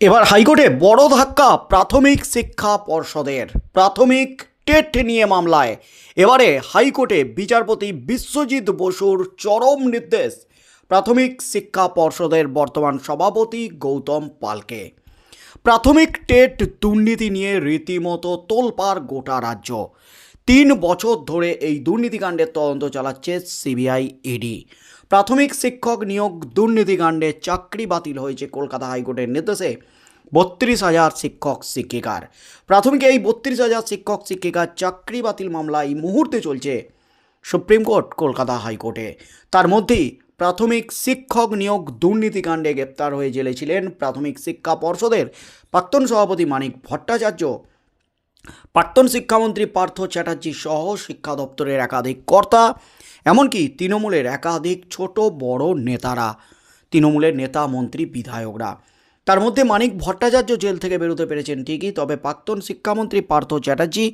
এবার হাইকোর্টে বড় ধাক্কা প্রাথমিক শিক্ষা পর্ষদের। প্রাথমিক টেট নিয়ে মামলায়। এবারে হাইকোর্টে বিচারপতি বিশ্বজিৎ বসুর চরম নির্দেশ প্রাথমিক শিক্ষা পর্ষদের বর্তমান সভাপতি গৌতম পালকে। প্রাথমিক টেট দুর্নীতি নিয়ে রীতিমতো তোলপাড় গোটা রাজ্য। তিন বছর ধরে এই দুর্নীতিকাণ্ডের তদন্ত চালাচ্ছে সিবিআই, ইডি। প্রাথমিক শিক্ষক নিয়োগ দুর্নীতিকাণ্ডে চাকরি বাতিল হয়েছে কলকাতা হাইকোর্টের নির্দেশে বত্রিশ হাজার শিক্ষক শিক্ষিকার। প্রাথমিক এই বত্রিশ হাজার শিক্ষক শিক্ষিকার চাকরি বাতিল মামলা এই মুহূর্তে চলছে সুপ্রিম কোর্ট কলকাতা হাইকোর্টে। তার মধ্যেই প্রাথমিক শিক্ষক নিয়োগ দুর্নীতিকাণ্ডে গ্রেপ্তার হয়ে জেলে ছিলেন প্রাথমিক শিক্ষা পর্ষদের প্রাক্তন সভাপতি মানিক ভট্টাচার্য। প্রাক্তন শিক্ষামন্ত্রী পার্থ চ্যাটার্জি সহ শিক্ষা দপ্তরের একাধিক কর্তা, এমনকি তৃণমূলের একাধিক ছোট বড় নেতারা, তৃণমূলের নেতা, মন্ত্রী, বিধায়করা। তার মধ্যে মানিক ভট্টাচার্য জেল থেকে বেরোতে পেরেছেন ঠিকই, তবে প্রাক্তন শিক্ষামন্ত্রী পার্থ চ্যাটার্জি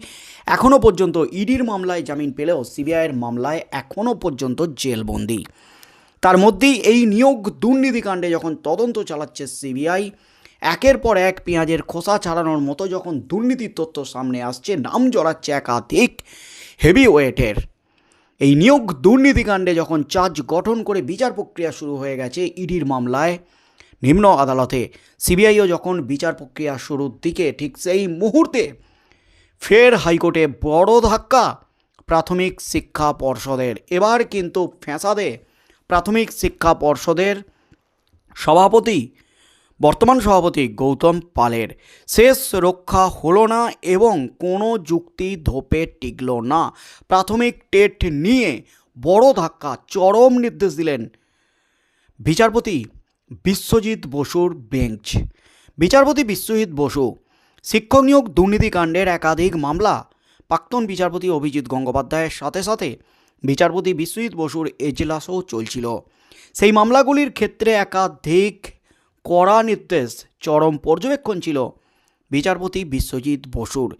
এখনও পর্যন্ত ইডির মামলায় জামিন পেলেও সিবিআইয়ের মামলায় এখনও পর্যন্ত জেলবন্দি। তার মধ্যেই এই নিয়োগ দুর্নীতিকাণ্ডে যখন তদন্ত চালাচ্ছে সিবিআই একের পর এক পেঁয়াজের খোসা ছাড়ানোর মতো যখন দুর্নীতির তথ্য সামনে আসছে, নাম জড়াচ্ছে একাধিক হেভি ওয়েটের এই নিয়োগ দুর্নীতিকাণ্ডে যখন চার্জ গঠন করে বিচার প্রক্রিয়া শুরু হয়ে গেছে ইডির মামলায়, নিম্ন আদালতে সিবিআইও যখন বিচার প্রক্রিয়া শুরুর দিকে ঠিক সেই মুহূর্তে ফের হাইকোর্টে বড় ধাক্কা, প্রাথমিক শিক্ষা পর্ষদের। এবার কিন্তু ফ্যাঁসাদে প্রাথমিক শিক্ষা পর্ষদের সভাপতি বর্তমান সভাপতি গৌতম পালের। শেষ রক্ষা হলো না এবং কোনো যুক্তি ধোপে টিকল না। প্রাথমিক টেট নিয়ে বড় ধাক্কা, চরম নির্দেশ দিলেন বিচারপতি বিশ্বজিৎ বসুর বেঞ্চ। বিচারপতি বিশ্বজিৎ বসু, শিক্ষক নিয়োগ দুর্নীতিকাণ্ডের একাধিক মামলা, প্রাক্তন বিচারপতি অভিজিৎ গঙ্গোপাধ্যায়ের সাথে সাথে বিচারপতি বিশ্বজিৎ বসুর এজলাসও চলছিল। সেই মামলাগুলির ক্ষেত্রে একাধিক কড়া নির্দেশ চরম পর্যবেক্ষণ ছিল। বিচারপতি বিশ্বজিৎ বসুর।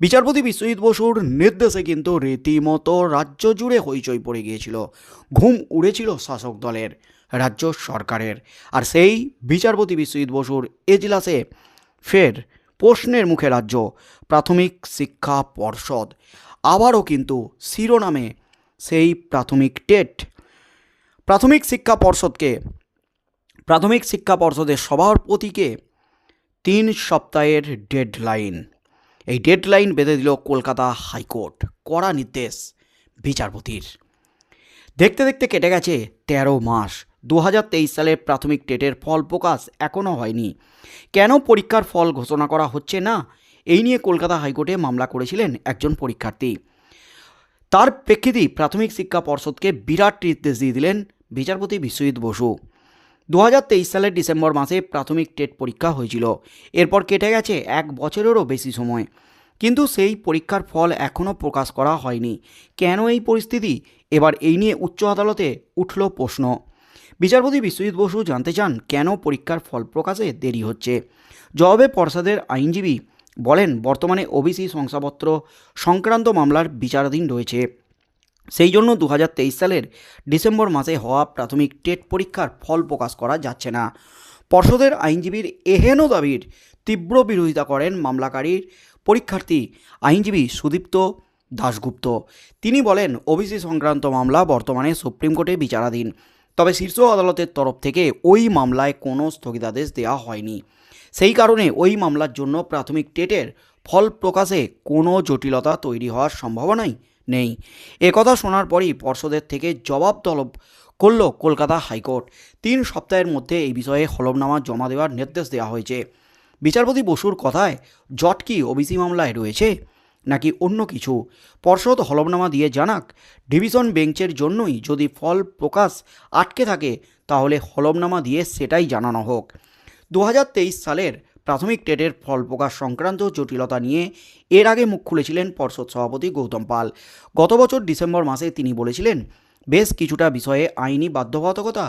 বিচারপতি বিশ্বজিৎ বসুর নির্দেশে কিন্তু রীতিমতো রাজ্য জুড়ে হইচই পড়ে গিয়েছিল। ঘুম উড়েছিল শাসক দলের, রাজ্য সরকারের। আর সেই বিচারপতি বিশ্বজিৎ বসুর এজলাসে ফের প্রশ্নের মুখে রাজ্য প্রাথমিক শিক্ষা পর্ষদ আবারও কিন্তু শিরোনামে সেই প্রাথমিক টেট, প্রাথমিক শিক্ষা পর্ষদকে প্রাথমিক শিক্ষা পর্ষদের সভাপতিকে তিন সপ্তাহের ডেডলাইন। এই ডেডলাইন বেঁধে দিল কলকাতা হাইকোর্ট। কড়া নির্দেশ বিচারপতির। দেখতে দেখতে কেটে গেছে তেরো মাস। দু হাজার তেইশ সালের প্রাথমিক টেটের ফল প্রকাশ এখনও হয়নি। কেন পরীক্ষার ফল ঘোষণা করা হচ্ছে না? এই নিয়ে কলকাতা হাইকোর্টে মামলা করেছিলেন একজন পরীক্ষার্থী। তার প্রেক্ষিতেই প্রাথমিক শিক্ষা পর্ষদকে বিরাট নির্দেশ দিয়ে দিলেন বিচারপতি বিশ্বজিৎ বসু। দু হাজার তেইশ সালের ডিসেম্বর মাসে প্রাথমিক টেট পরীক্ষা হয়েছিল। এরপর কেটে গেছে এক বছরেরও বেশি সময়। কিন্তু সেই পরীক্ষার ফল এখনও প্রকাশ করা হয়নি। কেন এই পরিস্থিতি? এবার এই নিয়ে উচ্চ আদালতে উঠল প্রশ্ন। বিচারপতি বিশ্বজিৎ বসু জানতে চান, কেন পরীক্ষার ফল প্রকাশে দেরি হচ্ছে? জবাবে পর্ষদের আইনজীবী বলেন, বর্তমানে ওবিসি শংসাপত্র সংক্রান্ত মামলার বিচারাধীন রয়েছে। সেই জন্য দু হাজার তেইশ সালের ডিসেম্বর মাসে হওয়া প্রাথমিক টেট পরীক্ষার ফল প্রকাশ করা যাচ্ছে না। পর্ষদের আইনজীবীর এহেন দাবির তীব্র বিরোধিতা করেন মামলাকারীর পরীক্ষার্থী আইনজীবী সুদীপ্ত দাশগুপ্ত। তিনি বলেন, ওবিসি সংক্রান্ত মামলা বর্তমানে সুপ্রিম কোর্টে বিচারাধীন, তবে শীর্ষ আদালতের তরফ থেকে ওই মামলায় কোনো স্থগিতাদেশ দেওয়া হয়নি। সেই কারণে ওই মামলার জন্য প্রাথমিক টেটের ফল প্রকাশে কোনো জটিলতা তৈরি হওয়ার সম্ভাবনাই নেই। একথা শোনার পরই পর্ষদের থেকে জবাব তলব করল কলকাতা হাইকোর্ট। তিন সপ্তাহের মধ্যে এই বিষয়ে হলফনামা জমা দেওয়ার নির্দেশ দেওয়া হয়েছে। বিচারপতি বসুর কথায় জট কি ওবিসি মামলায় রয়েছে নাকি অন্য কিছু? পর্ষদ হলফনামা দিয়ে জানাক, ডিভিশন বেঞ্চের জন্যই যদি ফল প্রকাশ আটকে থাকে, তাহলে হলফনামা দিয়ে সেটাই জানানো হোক। দু হাজার তেইশ সালের প্রাথমিক টেটের ফল প্রকাশ সংক্রান্ত জটিলতা নিয়ে এর আগে মুখ খুলেছিলেন পর্ষদ সভাপতি গৌতম পাল। গত বছর ডিসেম্বর মাসে তিনি বলেছিলেন, বেশ কিছুটা বিষয়ে আইনি বাধ্যবাধকতা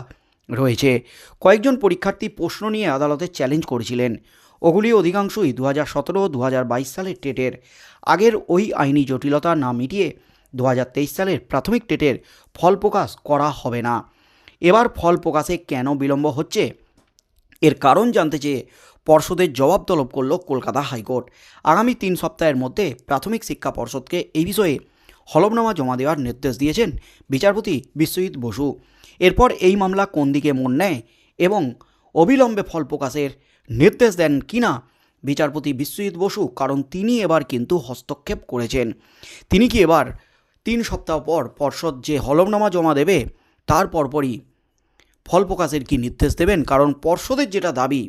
রয়েছে। কয়েকজন পরীক্ষার্থী প্রশ্ন নিয়ে আদালতে চ্যালেঞ্জ করেছিলেন। ওগুলি অধিকাংশই দু হাজার সতেরো দু হাজার বাইশ সালের টেটের। আগের ওই আইনি জটিলতা না মিটিয়ে দু হাজার তেইশ সালের প্রাথমিক টেটের ফল প্রকাশ করা হবে না। এবার ফল প্রকাশে কেন বিলম্ব হচ্ছে? এর কারণ জানতে চেয়ে পর্ষদের জবাব তলব করল কলকাতা হাইকোর্ট। আগামী তিন সপ্তাহের মধ্যে প্রাথমিক শিক্ষা পর্ষদকে এই বিষয়ে হলফনামা জমা দেওয়ার নির্দেশ দিয়েছেন বিচারপতি বিশ্বজিৎ বসু। এরপর এই মামলা কোন দিকে মন নেয় এবং অবিলম্বে ফল প্রকাশের নির্দেশ দেন কিনা বিচারপতি বিশ্বজিৎ বসু, কারণ তিনি এবার কিন্তু হস্তক্ষেপ করেছেন। তিনি কি এবার তিন সপ্তাহ পর পর্ষদ যে হলফনামা জমা দেবে, তার পরপরই ফল প্রকাশের কি নির্দেশ দেবেন? কারণ পর্ষদের যেটা দাবি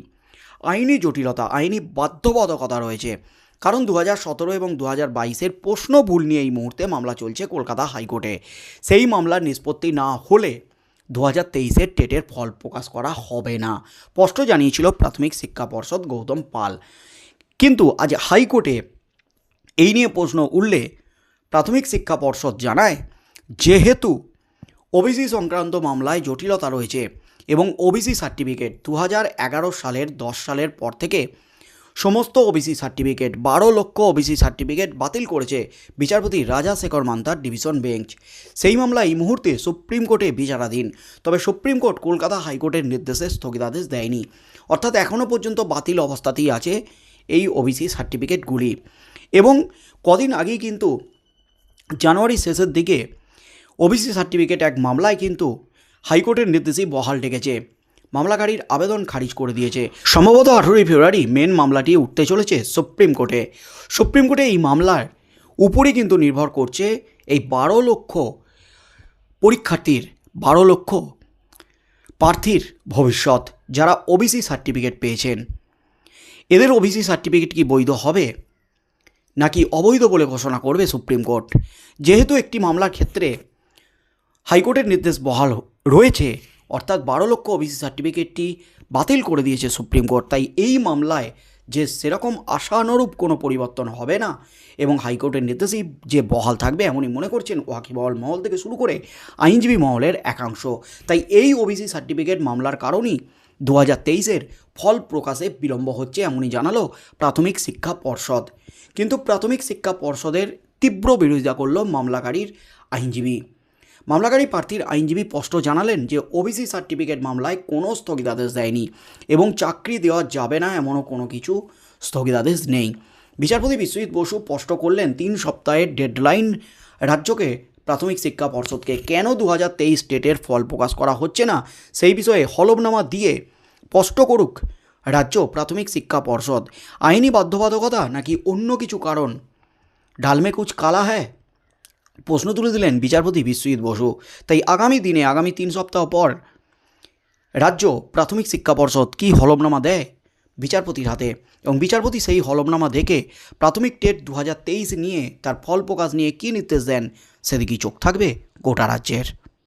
আইনি জটিলতা, আইনি বাধ্যবাধকতা রয়েছে। কারণ দু হাজার সতেরো এবং দু হাজার বাইশের প্রশ্ন ভুল নিয়ে এই মুহূর্তে মামলা চলছে কলকাতা হাইকোর্টে। সেই মামলার নিষ্পত্তি না হলে দু হাজার তেইশের টেটের ফল প্রকাশ করা হবে না। স্পষ্ট জানিয়েছিল প্রাথমিক শিক্ষা পর্ষদ গৌতম পাল। কিন্তু আজ হাইকোর্টে এই নিয়ে প্রশ্ন উঠলে প্রাথমিক শিক্ষা পর্ষদ জানায়, যেহেতু ওবিসি সংক্রান্ত মামলায় জটিলতা রয়েছে এবং ওবিসি সার্টিফিকেট দু সালের দশ সালের পর থেকে সমস্ত ওবিসি সার্টিফিকেট বারো লক্ষ ওবিসি সার্টিফিকেট বাতিল করেছে বিচারপতি রাজা শেখর মান্তার ডিভিশন বেঞ্চ। সেই মামলা এই মুহূর্তে সুপ্রিম কোর্টে বিচারাধীন, তবে সুপ্রিম কোর্ট কলকাতা হাইকোর্টের নির্দেশে স্থগিতাদেশ দেয়নি। অর্থাৎ এখনও পর্যন্ত বাতিল অবস্থাতেই আছে এই ওবিসি সার্টিফিকেটগুলি এবং কদিন আগেই কিন্তু জানুয়ারি শেষের দিকে ওবিসি সার্টিফিকেট এক মামলায় কিন্তু হাইকোর্টের নির্দেশেই বহাল ডেকেছে। মামলাকারীর আবেদন খারিজ করে দিয়েছে। সম্ভবত আঠেরোই ফেব্রুয়ারি মেন মামলাটি উঠতে চলেছে সুপ্রিম কোর্টে। সুপ্রিম কোর্টে এই মামলার উপরই কিন্তু নির্ভর করছে এই বারো লক্ষ পরীক্ষার্থীর, বারো লক্ষ প্রার্থীর ভবিষ্যৎ, যারা ওবিসি সার্টিফিকেট পেয়েছেন। এদের ওবিসি সার্টিফিকেট কি বৈধ হবে? নাকি অবৈধ বলে ঘোষণা করবে সুপ্রিম কোর্ট? যেহেতু একটি মামলার ক্ষেত্রে হাইকোর্টের নির্দেশ বহাল রয়েছে। অর্থাৎ বারো লক্ষ ওবিসি সার্টিফিকেটটি বাতিল করে দিয়েছে সুপ্রিম কোর্ট। তাই এই মামলায় যে সেরকম আশানুরূপ কোনো পরিবর্তন হবে না এবং হাইকোর্টের নির্দেশেই যে বহাল থাকবে এমনই মনে করছেন ওয়াকিবহল মহল থেকে শুরু করে আইনজীবী মহলের একাংশ। তাই এই ওবিসি সার্টিফিকেট মামলার কারণেই দু হাজার তেইশের ফল প্রকাশে বিলম্ব হচ্ছে এমনই জানালো প্রাথমিক শিক্ষা পর্ষদ। কিন্তু প্রাথমিক শিক্ষা পর্ষদের তীব্র বিরোধিতা করল মামলাকারীর আইনজীবী। মামলাকারী প্রার্থীর আইনজীবী স্পষ্ট জানালেন যে ওবিসি সার্টিফিকেট মামলায় কোনো স্থগিতাদেশ দেয়নি এবং চাকরি দেওয়া যাবে না এমনও কোনো কিছু স্থগিতাদেশ নেই। বিচারপতি বিশ্বজিৎ বসু স্পষ্ট করলেন, তিন সপ্তাহের ডেডলাইন রাজ্যকে প্রাথমিক শিক্ষা পর্ষদকে কেন দু হাজার তেইশ ডেটের ফল প্রকাশ করা হচ্ছে না? সেই বিষয়ে হলফনামা দিয়ে স্পষ্ট করুক, রাজ্য প্রাথমিক শিক্ষা পর্ষদ। আইনি বাধ্যবাধকতা নাকি অন্য কিছু কারণ? ডালমে কুচ কালা হ্যায়? প্রশ্ন তুলে দিলেন বিচারপতি বিশ্বজিৎ বসু। তাই আগামী দিনে, আগামী তিন সপ্তাহ পর রাজ্য প্রাথমিক শিক্ষা পর্ষদ কী হলফনামা দেয় বিচারপতির হাতে? এবং বিচারপতি সেই হলফনামা দেখে প্রাথমিক টেট দু হাজার তেইশ নিয়ে তার ফল প্রকাশ নিয়ে কী নির্দেশ দেন? সেদিকেই চোখ থাকবে গোটা রাজ্যের।